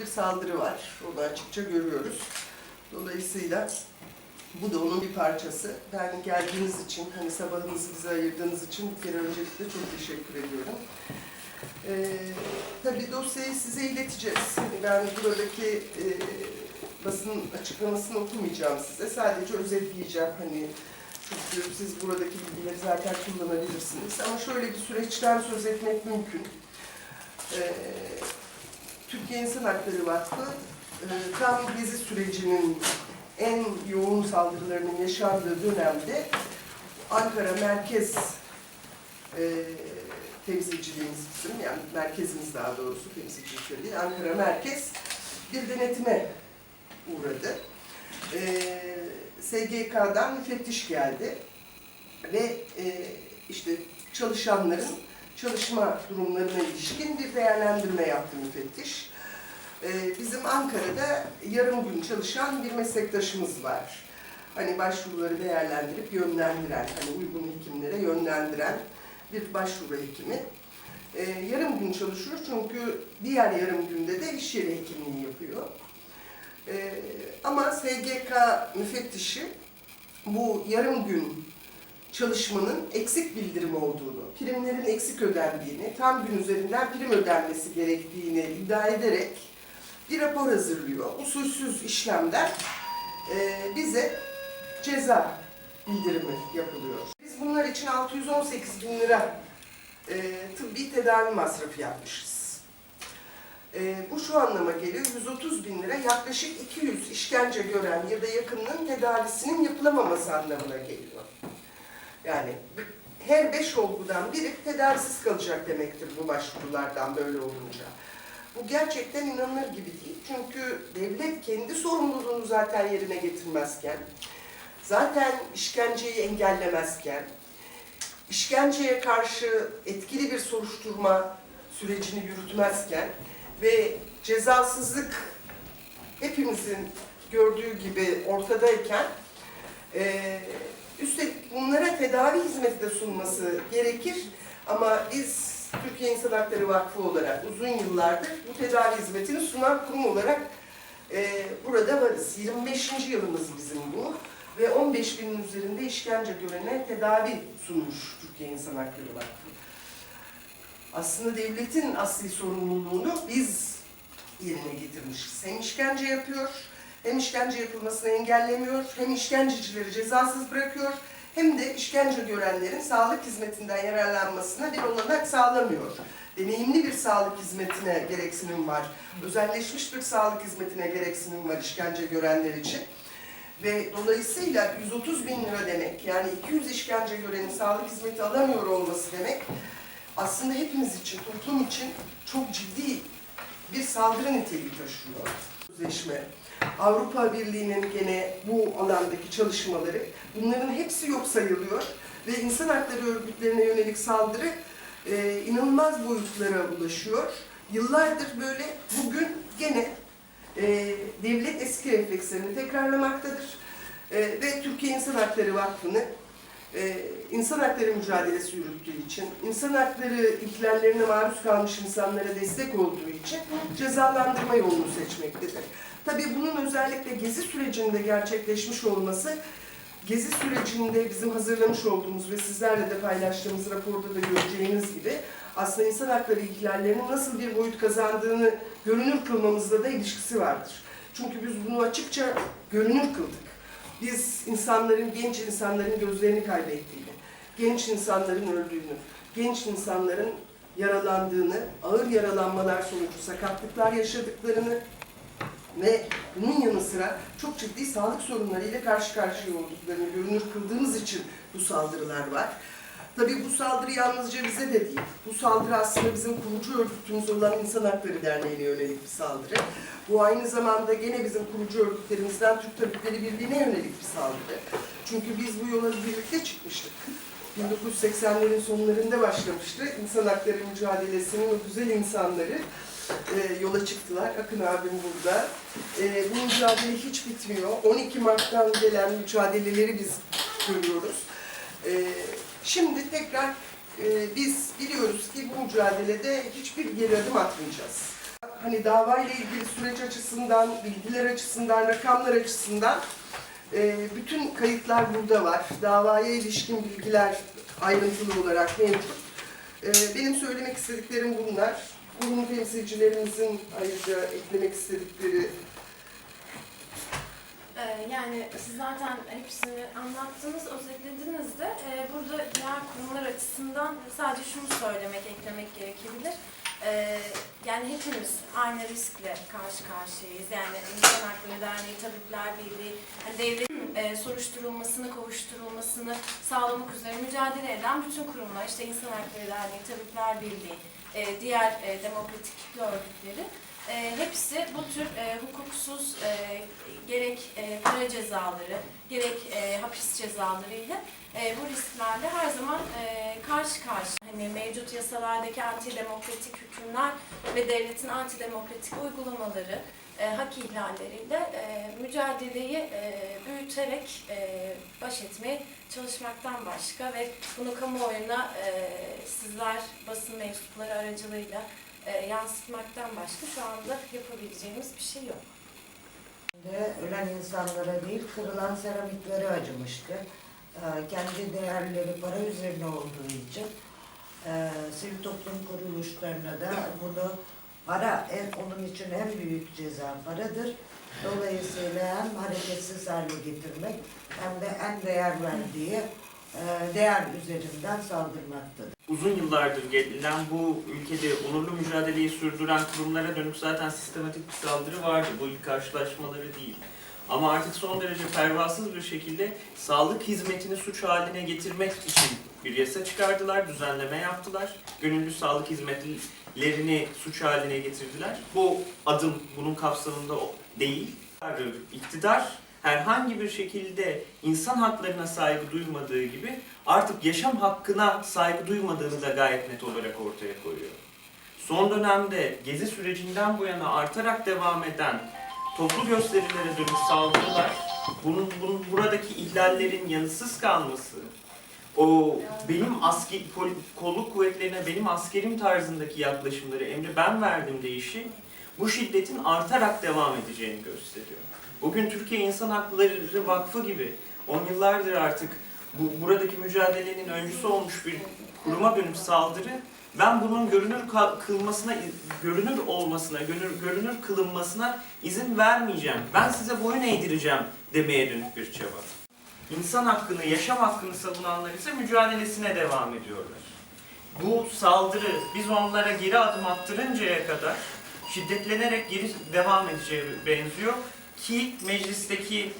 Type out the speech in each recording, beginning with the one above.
bir saldırı var. Onu açıkça görüyoruz. Dolayısıyla bu da onun bir parçası. Ben geldiğiniz için, hani sabahınızı bize ayırdığınız için bir kere öncelikle çok teşekkür ediyorum. Ee, tabii dosyayı size ileteceğiz. Hani ben buradaki e, basın açıklamasını okumayacağım size. Sadece özetleyeceğim. Hani çünkü siz buradaki bilgileri zaten kullanabilirsiniz. Ama şöyle bir süreçten söz etmek mümkün. Ee, Türkiye İnsan Hakları Vakfı e, tam gezi sürecinin en yoğun saldırılarının yaşandığı dönemde Ankara merkez e, temsilciliğimiz bizim, yani merkezimiz daha doğrusu temsilcilik değil, Ankara merkez bir denetime uğradı. E, SGK'dan müfettiş geldi ve e, işte çalışanların çalışma durumlarına ilişkin bir değerlendirme yaptı müfettiş. Ee, Bizim Ankara'da yarım gün çalışan bir meslektaşımız var. Hani başvuruları değerlendirip yönlendiren, hani uygun hekimlere yönlendiren bir başvuru hekimi. Ee, Yarım gün çalışıyor çünkü diğer yarım günde de iş yeri hekimliği yapıyor. Ee, Ama SGK müfettişi bu yarım gün çalışmanın eksik bildirim olduğunu, primlerin eksik ödendiğini, tam gün üzerinden prim ödenmesi gerektiğini iddia ederek bir rapor hazırlıyor. Usulsüz işlemden e, bize ceza bildirimi yapılıyor. Biz bunlar için 618 bin lira e, tıbbi tedavi masrafı yapmışız. E, bu şu anlama geliyor, 130 bin lira yaklaşık 200 işkence gören ya da yakınının tedavisinin yapılamaması anlamına geliyor. Yani her beş olgudan biri tedavisiz kalacak demektir bu başvurulardan böyle olunca. Bu gerçekten inanılır gibi değil. Çünkü devlet kendi sorumluluğunu zaten yerine getirmezken, zaten işkenceyi engellemezken, işkenceye karşı etkili bir soruşturma sürecini yürütmezken ve cezasızlık hepimizin gördüğü gibi ortadayken eee Üstelik bunlara tedavi hizmeti de sunması gerekir. Ama biz Türkiye İnsan Hakları Vakfı olarak uzun yıllardır bu tedavi hizmetini sunan kurum olarak e, burada varız. 25. yılımız bizim bu. Ve 15 binin üzerinde işkence görene tedavi sunmuş Türkiye İnsan Hakları Vakfı. Aslında devletin asli sorumluluğunu biz yerine getirmişiz. Hem işkence yapıyor, hem işkence yapılmasını engellemiyor, hem işkencecileri cezasız bırakıyor, hem de işkence görenlerin sağlık hizmetinden yararlanmasına bir olanak sağlamıyor. Deneyimli bir sağlık hizmetine gereksinim var. Özelleşmiş bir sağlık hizmetine gereksinim var işkence görenler için. Ve dolayısıyla 130 bin lira demek, yani 200 işkence görenin sağlık hizmeti alamıyor olması demek, aslında hepimiz için, toplum için çok ciddi bir saldırı niteliği taşıyor. Sözleşme, Avrupa Birliği'nin gene bu alandaki çalışmaları, bunların hepsi yok sayılıyor ve insan hakları örgütlerine yönelik saldırı e, inanılmaz boyutlara ulaşıyor. Yıllardır böyle bugün gene e, devlet eski reflekslerini tekrarlamaktadır E, ve Türkiye İnsan Hakları Vakfı'nı e, insan hakları mücadelesi yürüttüğü için, insan hakları ihlallerine maruz kalmış insanlara destek olduğu için cezalandırma yolunu seçmektedir. Tabii bunun özellikle gezi sürecinde gerçekleşmiş olması, gezi sürecinde bizim hazırlamış olduğumuz ve sizlerle de paylaştığımız raporda da göreceğiniz gibi aslında insan hakları ihlallerinin nasıl bir boyut kazandığını görünür kılmamızla da ilişkisi vardır. Çünkü biz bunu açıkça görünür kıldık. Biz insanların, genç insanların gözlerini kaybettiğini, genç insanların öldüğünü, genç insanların yaralandığını, ağır yaralanmalar sonucu sakatlıklar yaşadıklarını ve bunun yanı sıra çok ciddi sağlık sorunlarıyla karşı karşıya olduklarını görünür kıldığımız için bu saldırılar var. Tabii bu saldırı yalnızca bize de değil. Bu saldırı aslında bizim kurucu örgütümüz olan İnsan Hakları Derneği'ne yönelik bir saldırı. Bu aynı zamanda gene bizim kurucu örgütlerimizden Türk Tabipleri Birliği'ne yönelik bir saldırı. Çünkü biz bu yola birlikte çıkmıştık. 1980'lerin sonlarında başlamıştı. İnsan hakları mücadelesinin o güzel insanları e, yola çıktılar. Akın abim burada. E, bu mücadele hiç bitmiyor. 12 Mart'tan gelen mücadeleleri biz görüyoruz. E, şimdi tekrar e, biz biliyoruz ki bu mücadelede hiçbir geri adım atmayacağız. hani davayla ilgili süreç açısından, bilgiler açısından, rakamlar açısından e, bütün kayıtlar burada var. Davaya ilişkin bilgiler ayrıntılı olarak mevcut. E, benim söylemek istediklerim bunlar. Kurum temsilcilerimizin ayrıca eklemek istedikleri Ee, Yani siz zaten hepsini anlattınız, özetlediniz de Ee, burada diğer kurumlar açısından sadece şunu söylemek, eklemek gerekebilir. Ee, Yani hepimiz aynı riskle karşı karşıyayız. Yani İnsan Hakları Derneği, Tabipler Birliği, hani devletin e, soruşturulmasını, kovuşturulmasını sağlamak üzere mücadele eden bütün kurumlar, işte İnsan Hakları Derneği, Tabipler Birliği, e, diğer e, demokratik örgütleri e, hepsi bu tür e, hukuksuz e, gerek e, para cezaları, gerek e, hapis cezalarıyla e, bu risklerle her zaman e, karşı karşı. Hani mevcut yasalardaki antidemokratik hükümler ve devletin antidemokratik uygulamaları, e, hak ihlalleriyle e, mücadeleyi e, büyüterek e, baş etmeye çalışmaktan başka ve bunu kamuoyuna e, sizler basın mensupları aracılığıyla e, yansıtmaktan başka şu anda yapabileceğimiz bir şey yok. ölen insanlara değil, kırılan seramiklere acımıştı. Ee, Kendi değerleri para üzerine olduğu için e, sivil toplum kuruluşlarına da bunu para, en, onun için en büyük ceza paradır. Dolayısıyla hem hareketsiz hale getirmek hem de en değer verdiği e, değer üzerinden saldırmaktadır. Uzun yıllardır gelen bu ülkede onurlu mücadeleyi sürdüren kurumlara dönük zaten sistematik bir saldırı vardı. Bu ilk karşılaşmaları değil. Ama artık son derece pervasız bir şekilde sağlık hizmetini suç haline getirmek için bir yasa çıkardılar, düzenleme yaptılar. Gönüllü sağlık hizmetlerini suç haline getirdiler. Bu adım bunun kapsamında değil. İktidar herhangi bir şekilde insan haklarına saygı duymadığı gibi artık yaşam hakkına saygı duymadığını da gayet net olarak ortaya koyuyor. Son dönemde gezi sürecinden bu yana artarak devam eden toplu gösterilere dönük saldırılar, bunun, bunun buradaki ihlallerin yanısız kalması, o benim asker, kolluk kuvvetlerine benim askerim tarzındaki yaklaşımları emri ben verdim deyişi bu şiddetin artarak devam edeceğini gösteriyor. Bugün Türkiye İnsan Hakları Vakfı gibi on yıllardır artık bu buradaki mücadelenin öncüsü olmuş bir kuruma dönük saldırı ben bunun görünür kılmasına görünür olmasına görünür, görünür kılınmasına izin vermeyeceğim. Ben size boyun eğdireceğim demeye dönük bir çaba. İnsan hakkını, yaşam hakkını savunanlar ise mücadelesine devam ediyorlar. Bu saldırı biz onlara geri adım attırıncaya kadar şiddetlenerek geri devam edeceği benziyor ki meclisteki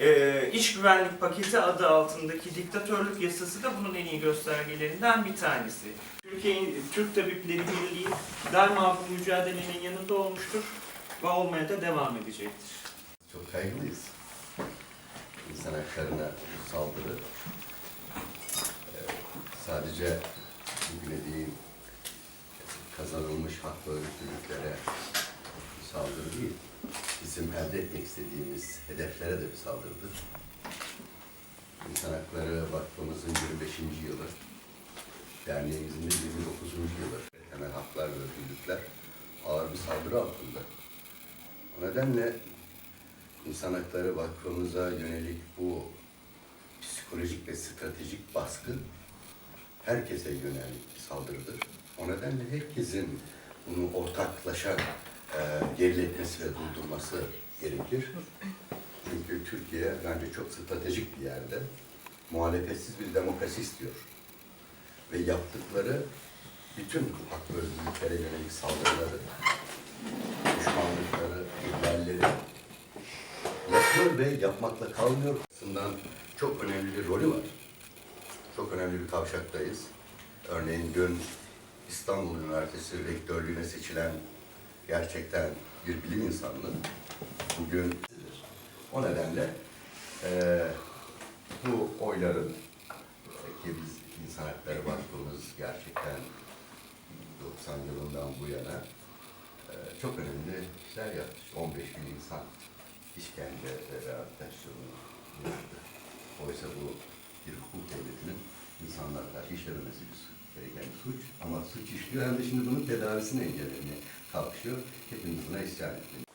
e, iç güvenlik paketi adı altındaki diktatörlük yasası da bunun en iyi göstergelerinden bir tanesi. Türkiye Türk Tabipleri Birliği daima bu mücadelenin yanında olmuştur ve olmaya da devam edecektir. Çok kaygılıyız. İnsan haklarına saldırı e, sadece bugüne kazanılmış hak ve özgürlüklere saldırı değil, bizim elde etmek istediğimiz hedeflere de bir saldırıdır. İnsan Hakları Vakfımızın 25. yılı, derneğimizin de 29. yılı. Temel haklar ve özgürlükler ağır bir saldırı altında. O nedenle İnsan Hakları Vakfımıza yönelik bu psikolojik ve stratejik baskı herkese yönelik bir saldırıdır. O nedenle herkesin bunu ortaklaşa e, geriletmesi ve durdurması gerekir. Çünkü Türkiye bence çok stratejik bir yerde muhalefetsiz bir demokrasi istiyor. Ve yaptıkları bütün hak ve yönelik saldırıları, düşmanlıkları, ihlalleri yapıyor ve yapmakla kalmıyor. Aslında çok önemli bir rolü var. Çok önemli bir kavşaktayız. Örneğin dün İstanbul Üniversitesi rektörlüğüne seçilen gerçekten bir bilim insanı bugün o nedenle eee, bu oyların ki biz İnsan Hakları Vakfımız gerçekten 90 yılından bu yana eee, çok önemli işler yaptı. 15 bin insan işkence ve rehabilitasyonu yaptı. Oysa bu bir hukuk devletinin insanlar karşı işlememesi bir gereken suç. Ama suç işliyor hem de şimdi bunun tedavisini engellemeye kalkışıyor. Hepimiz buna isyan etmeliyiz.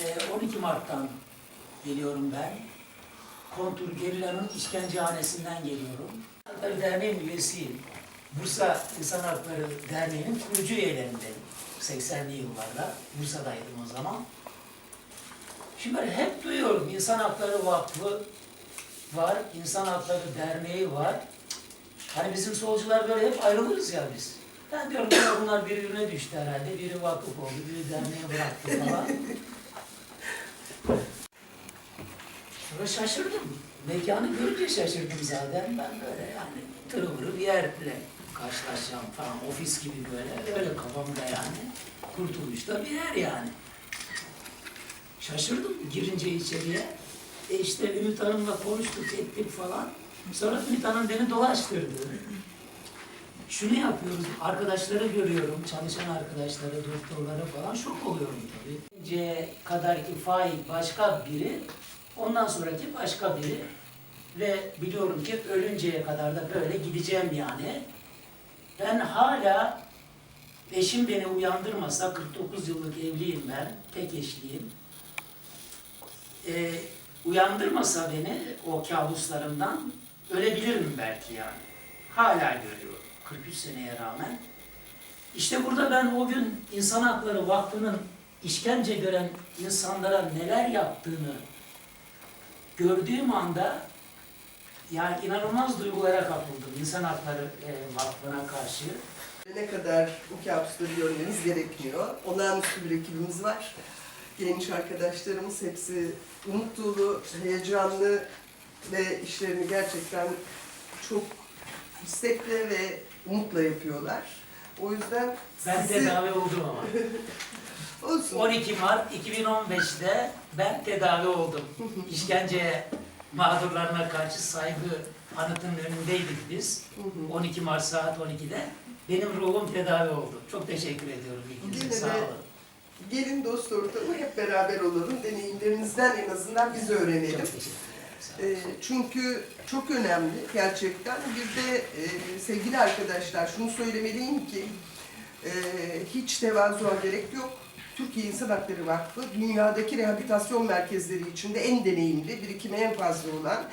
Ee, 12 Mart'tan geliyorum ben. Kontur Gerilla'nın işkencehanesinden geliyorum. Hakları Derneği'nin üyesiyim. Bursa İnsan Hakları Derneği'nin kurucu üyelerindenim. 80'li yıllarda. Bursa'daydım o zaman. Şimdi böyle hep duyuyorum İnsan Hakları Vakfı var, İnsan Hakları Derneği var. Hani bizim solcular böyle hep ayrılırız ya biz. Ben diyorum ya bunlar birbirine düştü herhalde. Biri vakıf oldu, biri derneğe bıraktı falan. Sonra şaşırdım. Mekanı görünce şaşırdım zaten. Ben böyle yani tırıvırı bir yerle karşılaşacağım falan. Ofis gibi böyle. Öyle kafamda yani. Kurtuluşta bir yer yani. Şaşırdım girince içeriye. E işte Ümit Hanım'la konuştuk, ettik falan. Sonra Ümit Hanım beni dolaştırdı. Şunu yapıyoruz, arkadaşları görüyorum, çalışan arkadaşları, doktorları falan şok oluyorum tabii. Önce kadarki fail başka biri, ondan sonraki başka biri. Ve biliyorum ki ölünceye kadar da böyle gideceğim yani. Ben hala eşim beni uyandırmasa, 49 yıllık evliyim ben, tek eşliyim. Ee, uyandırmasa beni o kabuslarımdan ölebilirim belki yani. Hala görüyorum 43 seneye rağmen. İşte burada ben o gün İnsan Hakları Vakfı'nın işkence gören insanlara neler yaptığını gördüğüm anda yani inanılmaz duygulara kapıldım İnsan Hakları e, Vakfı'na karşı. Ne kadar bu kabusları görmeniz gerekmiyor. Olağanüstü bir ekibimiz var. Genç arkadaşlarımız hepsi umut dolu, heyecanlı ve işlerini gerçekten çok istekle ve umutla yapıyorlar. O yüzden Ben sizi... tedavi oldum ama. Olsun. 12 Mart 2015'te ben tedavi oldum. İşkence mağdurlarına karşı saygı anıtının önündeydik biz. Hı hı. 12 Mart saat 12'de. Benim ruhum tedavi oldu. Çok teşekkür ediyorum ilginize. Sağ olun. Gelin dost ortamı hep beraber olalım. Deneyimlerinizden en azından biz öğrenelim. Çok teşekkür ederim. Sağ olun. E, çünkü çok önemli gerçekten. Bir de e, sevgili arkadaşlar şunu söylemeliyim ki e, hiç tevazuya gerek yok. Türkiye İnsan Hakları Vakfı dünyadaki rehabilitasyon merkezleri içinde en deneyimli, birikimi en fazla olan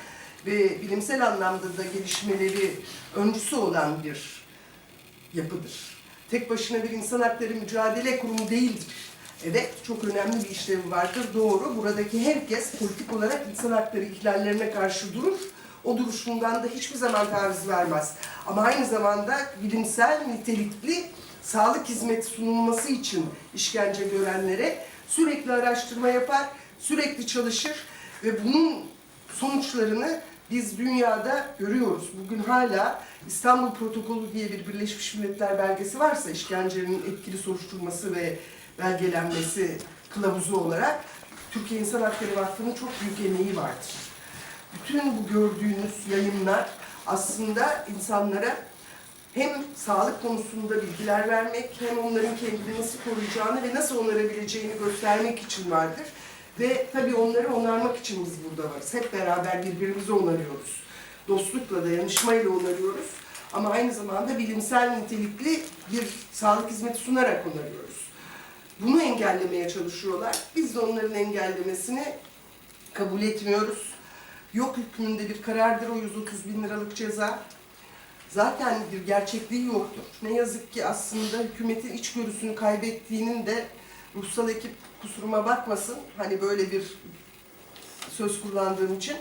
ve bilimsel anlamda da gelişmeleri öncüsü olan bir yapıdır. Tek başına bir insan hakları mücadele kurumu değildir. Evet, çok önemli bir işlevi vardır, doğru. Buradaki herkes politik olarak insan hakları ihlallerine karşı durur. O duruşundan da hiçbir zaman taviz vermez. Ama aynı zamanda bilimsel, nitelikli sağlık hizmeti sunulması için işkence görenlere sürekli araştırma yapar, sürekli çalışır ve bunun sonuçlarını biz dünyada görüyoruz. Bugün hala İstanbul Protokolü diye bir Birleşmiş Milletler belgesi varsa işkencenin etkili soruşturması ve belgelenmesi kılavuzu olarak Türkiye İnsan Hakları Vakfı'nın çok büyük emeği vardır. Bütün bu gördüğünüz yayınlar aslında insanlara hem sağlık konusunda bilgiler vermek, hem onların kendini nasıl koruyacağını ve nasıl onarabileceğini göstermek için vardır. Ve tabii onları onarmak için biz burada varız. Hep beraber birbirimizi onarıyoruz. Dostlukla, dayanışmayla onarıyoruz. Ama aynı zamanda bilimsel nitelikli bir sağlık hizmeti sunarak onarıyoruz. Bunu engellemeye çalışıyorlar. Biz de onların engellemesini kabul etmiyoruz. Yok hükmünde bir karardır o 130 bin liralık ceza. Zaten bir gerçekliği yoktur. Ne yazık ki aslında hükümetin içgörüsünü kaybettiğinin de ruhsal ekip kusuruma bakmasın. Hani böyle bir söz kullandığım için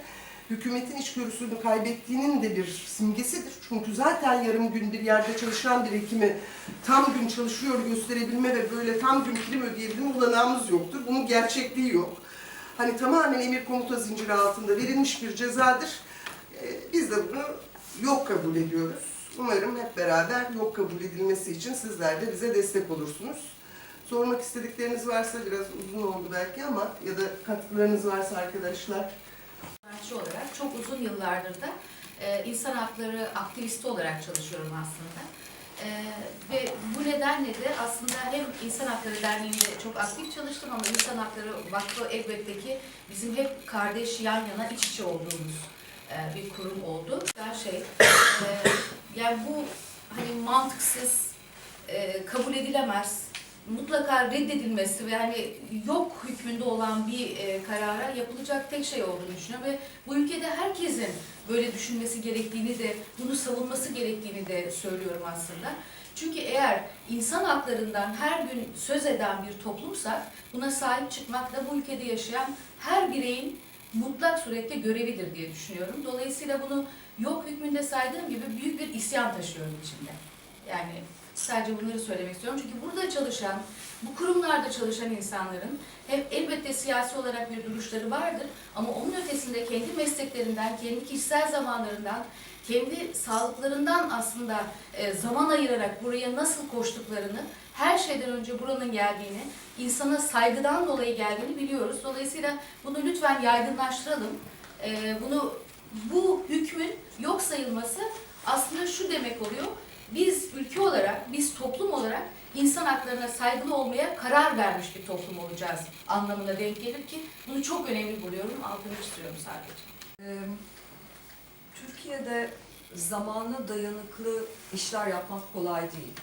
hükümetin içgörüsünü kaybettiğinin de bir simgesidir. Çünkü zaten yarım gün bir yerde çalışan bir hekimi tam gün çalışıyor gösterebilme ve böyle tam gün prim ödeyebilme olanağımız yoktur. Bunun gerçekliği yok. Hani tamamen emir komuta zinciri altında verilmiş bir cezadır. Ee, Biz de bunu yok kabul ediyoruz. Umarım hep beraber yok kabul edilmesi için sizler de bize destek olursunuz. Sormak istedikleriniz varsa biraz uzun oldu belki ama ya da katkılarınız varsa arkadaşlar. sanatçı olarak çok uzun yıllardır da e, insan hakları aktivisti olarak çalışıyorum aslında. E, ve bu nedenle de aslında hem İnsan Hakları Derneği'nde çok aktif çalıştım ama İnsan Hakları Vakfı elbette ki bizim hep kardeş yan yana iç içe olduğumuz e, bir kurum oldu. Güzel şey. E, yani bu hani mantıksız, e, kabul edilemez, mutlaka reddedilmesi ve hani yok hükmünde olan bir e, karara yapılacak tek şey olduğunu düşünüyorum ve bu ülkede herkesin böyle düşünmesi gerektiğini de bunu savunması gerektiğini de söylüyorum aslında. Çünkü eğer insan haklarından her gün söz eden bir toplumsak buna sahip çıkmak da bu ülkede yaşayan her bireyin mutlak surette görevidir diye düşünüyorum. Dolayısıyla bunu yok hükmünde saydığım gibi büyük bir isyan taşıyorum içimde. Yani sadece bunları söylemek istiyorum. Çünkü burada çalışan, bu kurumlarda çalışan insanların hep elbette siyasi olarak bir duruşları vardır ama onun ötesinde kendi mesleklerinden, kendi kişisel zamanlarından, kendi sağlıklarından aslında e, zaman ayırarak buraya nasıl koştuklarını, her şeyden önce buranın geldiğini, insana saygıdan dolayı geldiğini biliyoruz. Dolayısıyla bunu lütfen yaygınlaştıralım. E, bunu bu hükmün yok sayılması aslında şu demek oluyor. Biz ülke olarak, biz toplum olarak insan haklarına saygılı olmaya karar vermiş bir toplum olacağız anlamına denk gelir ki bunu çok önemli buluyorum. Altını istiyorum sadece. Ee, Türkiye'de zamana dayanıklı işler yapmak kolay değil.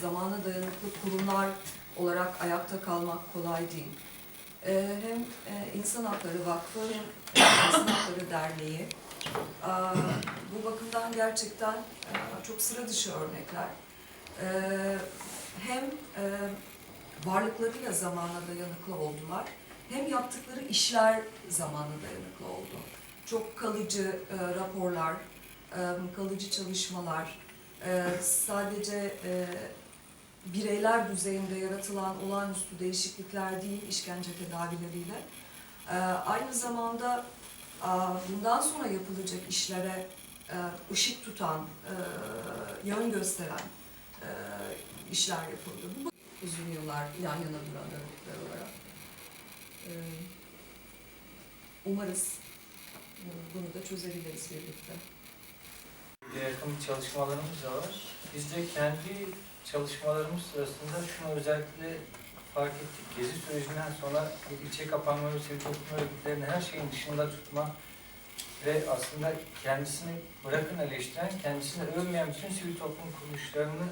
Zamana dayanıklı kurumlar olarak ayakta kalmak kolay değil. Ee, Hem e, İnsan Hakları Vakfı hem e, İnsan Hakları Derneği bu bakımdan gerçekten çok sıra dışı örnekler. Ee, Hem e, varlıklarıyla zamana dayanıklı oldular hem yaptıkları işler zamana dayanıklı oldu çok kalıcı e, raporlar, e, kalıcı çalışmalar, sadece bireyler düzeyinde yaratılan olağanüstü değişiklikler değil işkence tedavileriyle, aynı zamanda bundan sonra yapılacak işlere e, ışık tutan, e, yön gösteren e, işler yapıldı. Bu uzun yıllar yan yana duran örnekler olarak. Umarız bunu da çözebiliriz birlikte. Bir yakın çalışmalarımız da var. Biz de kendi çalışmalarımız sırasında şunu özellikle fark ettik. Gezi sürecinden sonra ilçe kapanma ve sivil toplum örgütlerini her şeyin dışında tutma ve aslında kendisini bırakın eleştiren, kendisini övmeyen bütün sivil toplum kuruluşlarını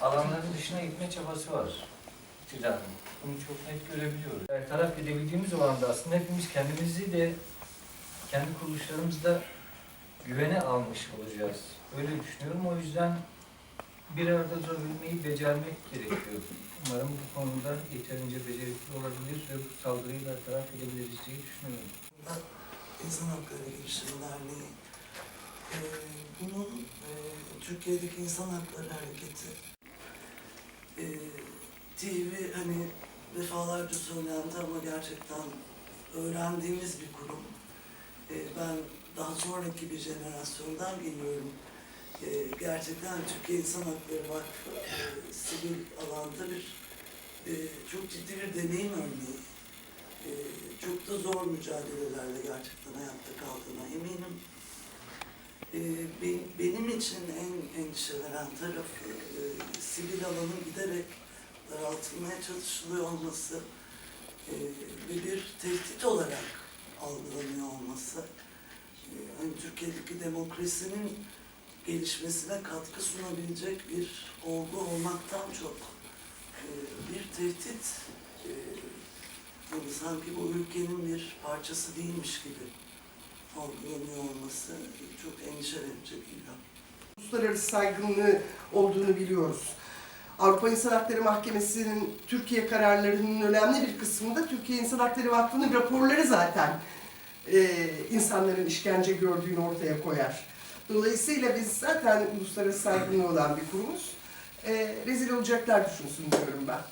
alanların dışına itme çabası var iktidarın. Bunu çok net görebiliyoruz. Bertaraf edebildiğimiz zaman da aslında hepimiz kendimizi de kendi kuruluşlarımızda güvene almış olacağız. Öyle düşünüyorum. O yüzden bir arada durabilmeyi becermek gerekiyor. Umarım bu konuda yeterince becerikli olabilir ve bu saldırıyı bertaraf edebiliriz diye düşünüyorum. İnsan Hakları Girişimi Derneği. Ee, bunun e, Türkiye'deki İnsan Hakları Hareketi e, TV hani defalarca söylendi ama gerçekten öğrendiğimiz bir kurum. E, ben daha sonraki bir jenerasyondan geliyorum. E, gerçekten Türkiye İnsan Hakları Vakfı e, sivil alanda bir e, çok ciddi bir deneyim örneği. Ee, çok da zor mücadelelerle gerçekten hayatta kaldığına eminim. Ee, be- benim için en endişe veren tarafı e, sivil alanın giderek daraltılmaya çalışılıyor olması e, ve bir tehdit olarak algılanıyor olması. E, hani Türkiye'deki demokrasinin gelişmesine katkı sunabilecek bir olgu olmaktan çok e, bir tehdit e, sanki bu ülkenin bir parçası değilmiş gibi algılanıyor olması çok endişe verici geliyor. Uluslararası saygınlığı olduğunu biliyoruz. Avrupa İnsan Hakları Mahkemesi'nin Türkiye kararlarının önemli bir kısmında Türkiye İnsan Hakları Vakfı'nın raporları zaten e, insanların işkence gördüğünü ortaya koyar. Dolayısıyla biz zaten uluslararası saygınlığı olan bir kurumuz. E, rezil olacaklar düşünsün diyorum ben.